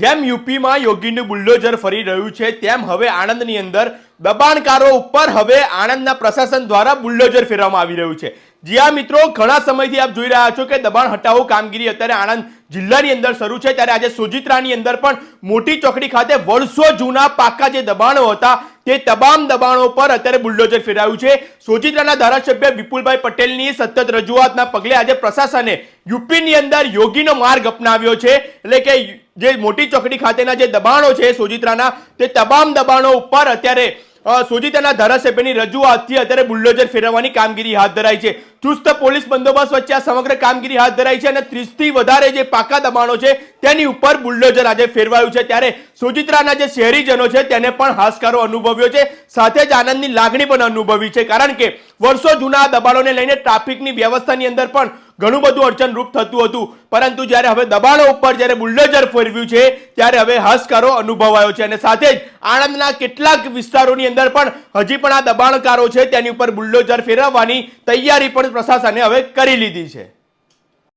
જેમ યુપીમાં યોગીનું બુલ્ડોઝર ફરી રહ્યું છે, તેમ હવે આણંદની અંદર દબાણકારો ઉપર હવે આણંદના પ્રશાસન દ્વારા બુલ્ડોઝર ફેરવવામાં આવી રહ્યું છે. જી હા, મિત્રો, ઘણા સમયથી આપ જોઈ રહ્યા છો કે દબાણ હટાવો કામગીરી અત્યારે આણંદ જિલ્લાની અંદર શરૂ છે. ત્યારે આજે સોજિત્રાની અંદર પણ મોટી ચોકડી ખાતે વર્ષો જૂના પાકા જે દબાણો હતા, તે તમામ દબાણો પર અત્યારે બુલડોઝર ફેરાયું છે. સોજિત્રાના ધારાસભ્ય વિપુલભાઈ પટેલની સતત રજૂઆતના પગલે આજે પ્રશાસને યુપીની અંદર યોગીનો માર્ગ અપનાવ્યો છે. એટલે કે જે મોટી ચોકડી ખાતેના જે દબાણો છે સોજિત્રાના, તે તમામ દબાણો ઉપર અત્યારે સોજિત્રાના ધારાસભ્યની રજૂઆતથી અત્યારે બુલડોઝર ફેરવવાની કામગીરી હાથ ધરાઈ છે. ચુસ્ત પોલીસ બંદોબસ્ત વચ્ચે આ સમગ્ર કામગીરી હાથ ધરાઈ છે અને ત્રીસથી વધારે જે પાકા દબાણો છે, તેની ઉપર બુલડોઝર આજે ફેરવાયું છે. ત્યારે સોજિત્રાના જે શહેરીજનો છે, તેને પણ હાશકારો અનુભવ્યો છે. સાથે જ આનંદની લાગણી પણ અનુભવી છે. કારણ કે વર્ષો જૂના દબાણોને લઈને ટ્રાફિકની વ્યવસ્થાની અંદર પણ ઘણું બધું અડચણરૂપ થતું હતું. પરંતુ જ્યારે હવે દબાણો ઉપર જ્યારે બુલડોઝર ફેરવ્યું છે, ત્યારે હવે હસકારો અનુભવાયો છે. અને સાથે જ આણંદના કેટલાક વિસ્તારોની અંદર પણ હજી પણ આ દબાણકારો છે, તેની ઉપર બુલડોઝર ફેરવવાની તૈયારી પણ પ્રશાસને હવે કરી લીધી છે.